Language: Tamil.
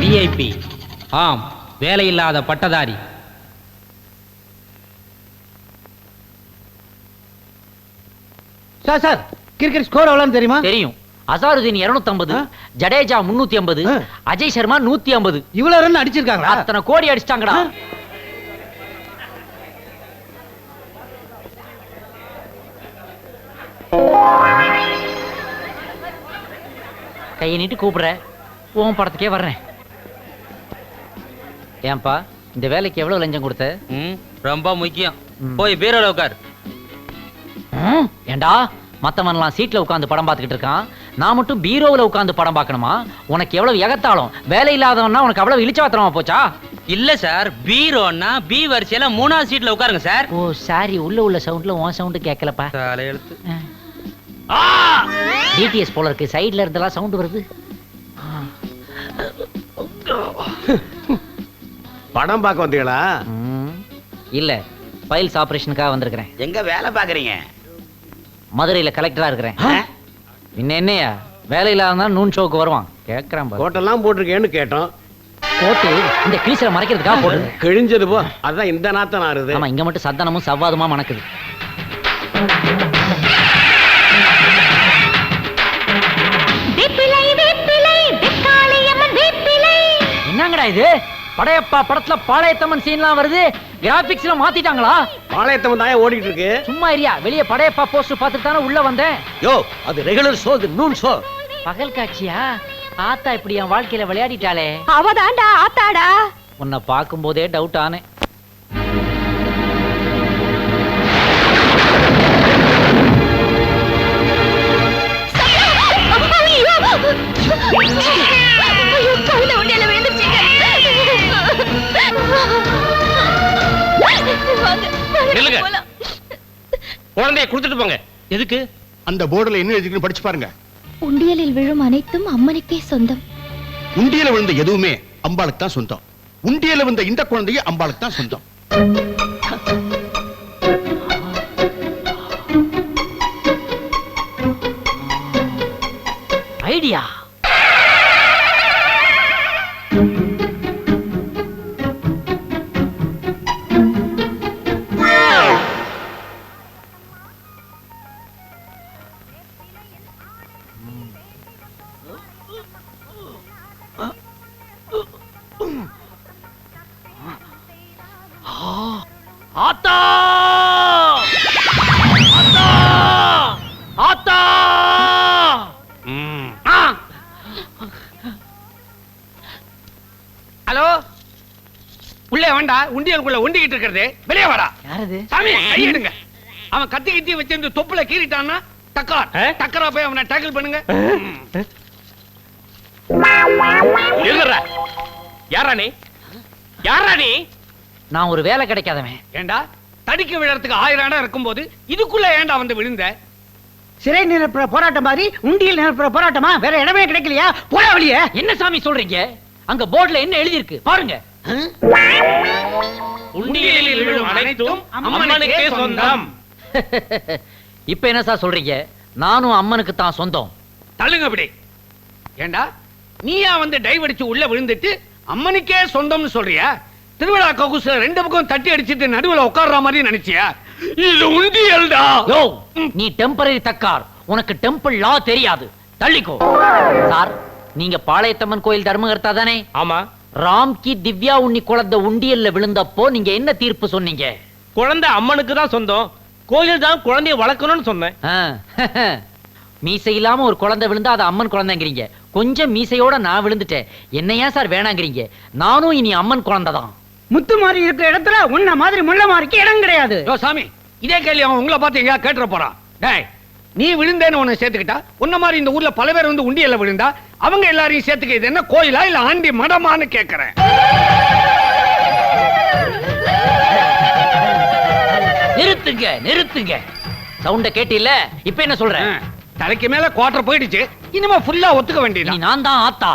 விஐபி ஆம் வேலையில்லாத பட்டதாரி. சார் சார் கிரிக்கெட் ஸ்கோர் எவ்வளோன்னு தெரியுமா? தெரியும். அசாருதீன் 250 ஆ? ஜடேஜா 350 ஆ. அஜய் சர்மா 150 இவ்வளவு ரன் அடிச்சிருக்காங்களா? அத்தனை கோடி அடிச்சிட்டாங்கடா? கையை நீட்டி கூப்பிடுற உன் படத்துக்கே வர்றேன். ஏன்பா இந்த வேலைக்கு எவ்வளவு லஞ்சம் கொடுத்த? ம், ரொம்ப முக்கியம். போய் பீரோல உட்கார். ஏண்டா மத்தவன்லாம் சீட்ல உட்கார்ந்து படம் பார்த்துக்கிட்டு இருக்கான். நான் மட்டும் பீரோவுல உட்கார்ந்து படம் பார்க்கணுமா? உனக்கு எவ்வளவு எகத்தாளம் வேலை இல்லாதவன்னா உனக்கு அவ்வளவு இழிச்சவாத்திரமா போச்சா? இல்ல சார். பீரோன்னா பி வரிசையில மூணாவது சீட்ல உட்காருங்க சார். ஓ சாரி உள்ள உள்ள சவுண்ட்ல உன் சவுண்ட் கேட்கலப்பா. தலையெழுத்து. டிடிஎஸ் போல இருக்கு. சைடுல இருந்தெல்லாம் சவுண்ட் வருது. படம் பார்க்க வந்தீங்களா? இல்ல ஃபைல்ஸ் ஆபரேஷனுக்காக வந்திருக்கிறேன். எங்க வேலை பாக்குறீங்க மதுரையில கலெக்டரா இருக்கிறேன். இன்ன என்னையா? வேலை இல்லாத நூன் ஷோக்கு வருவான். கேக்குறான் பாரு. கோட்டெல்லாம் போட்டிருக்கேன்னு கேட்டோம். கோட்டு இந்த கிளீசரை மறைக்கிறதுக்காக போடுது கிழிஞ்சது போ. அதான் இந்த நாத்தம் ஆறுது. ஆமா இங்க மட்டும் சத்தனமும் சவ்வாதுமா மணக்குது. என்னங்கடா இது? படையப்பா படத்துல பாளையத்தம்மன் சீன்லாம் வருது. கிராபிக்ஸ்ல மாத்திட்டாங்களா? பாளையத்தம் தாயா ஓடிட்டு இருக்கு. சும்மா இரியா வெளிய படையப்பா போஸ்டர் பார்த்துட்டு தானே உள்ள வந்தேன். யோ அது ரெகுலர் ஷோ இது நூன் ஷோ பகல் காட்சியா? ஆத்தா இப்படி என் வாழ்க்கையில விளையாடிட்டாளே. அவதாண்டா ஆத்தாடா. உன்னை பார்க்கும்போதே டவுட் ஆனேன். குழந்தைய கொடுத்துட்டு போங்க. எதுக்கு? அந்த போர்டுல என்ன எழுதிருக்குன்னு படிச்சு பாருங்க. உண்டியலில் விழும் அனைத்தும் அம்மனுக்கே சொந்தம். உண்டியல விழுந்த எதுவுமே அம்பாளுக்கு தான் சொந்தம். உண்டியல விழுந்த இந்த குழந்தைய அம்பாளுக்கு தான் சொந்தம். ஐடியா. ஆத்தா! ஆத்தா! ஆத்தா! ஹலோ? உள்ளே வேண்டா உண்டியலுக்குள்ள உண்டிக்கிட்டு இருக்கிறது. வெளியே வாடா. யாரது? சாமி அவன் கத்தி கத்தி வச்சிருந்து தொப்புல கீறிட்டான்னா டக்கார் டக்கரா போய் அவனை டேக்கிள் பண்ணுங்க. யாரா நீ? யாரா நீ? நான் ஒரு வேலை கிடைக்காதவன் ஏண்டா? தடிக்க விழறதுக்கு ஆயிரம் இடம் இருக்கும்போது இதுக்குள்ள ஏண்டா வந்து விழுந்த? சிறை நிரப்புற போராட்டம் மாதிரி உண்டியல் நிரப்புற போராட்டமா? வேற இடமே கிடைக்கலையா? போட வழியே என்ன சாமி சொல்றீங்க? அங்க போர்டுல என்ன எழுதி இருக்கு பாருங்க உண்டியலில் விழும் அனைத்தும் அம்மனுக்கே சொந்தம். இப்ப என்ன சார் சொல்றீங்க? நானும் அம்மனுக்கு தான் சொந்தம். தள்ளுங்க அப்படி ஏண்டா? நீயா வந்து டைவ் அடிச்சு உள்ள விழுந்துட்டு அம்மனுக்கே சொந்தம்னு சொல்றியா? திருவிழா ககுசுல ரெண்டு பக்கம் தட்டி அடிச்சிட்டு நடுவுல உட்கார்ற மாதிரி நினைச்சியா? இது உண்டியல்டா யோ நீ டெம்பரரி தக்கார். உனக்கு டெம்பிள் லா தெரியாது. தள்ளிக்கோ. சார் நீங்க பாளையத்தம்மன் கோயில் தர்மகர்த்தா தானே? ஆமா. ராம்கி திவ்யா உன்னி குழந்தை உண்டியல்ல விழுந்தப்போ நீங்க என்ன தீர்ப்பு சொன்னீங்க? குழந்தை அம்மனுக்கு தான் சொந்தம். கோயில் தான் குழந்தைய வளர்க்கணும்னு சொன்னேன். மீசை இல்லாம ஒரு குழந்தை விழுந்தா அது அம்மன் குழந்தைங்கிறீங்க. கொஞ்சம் மீசையோட நான் விழுந்துட்டேன். என்ன ஏன் சார் வேணாங்கிறீங்க? நானும் இனி அம்மன் குழந்தை தான் முத்து மாதிரி இருக்கிற இடத்துல உன்ன மாதிரி முள்ள மாதிரிக்கு இடம் கிடையாது. யோ சாமி இதே கேள்வி அவன் உங்களை பார்த்து எங்கேயா கேட்டுற போறான். டேய் நீ விழுந்தேன்னு உன்னை சேர்த்துக்கிட்டா? உன்ன மாதிரி இந்த ஊர்ல பல பேர் வந்து உண்டியல்ல விழுந்தா அவங்க எல்லாரையும் சேர்த்துக்க இது என்ன கோயிலா இல்ல ஆண்டி மடமான்னு கேக்குறேன். நிறுத்துங்க நிறுத்துங்க. சவுண்ட கேட்டில்ல? இப்ப என்ன சொல்ற? தலைக்கு மேல குவார்டர் போயிடுச்சு. இனிமே ஃபுல்லா ஒத்துக்க வேண்டியது நான் தான் ஆத்தா.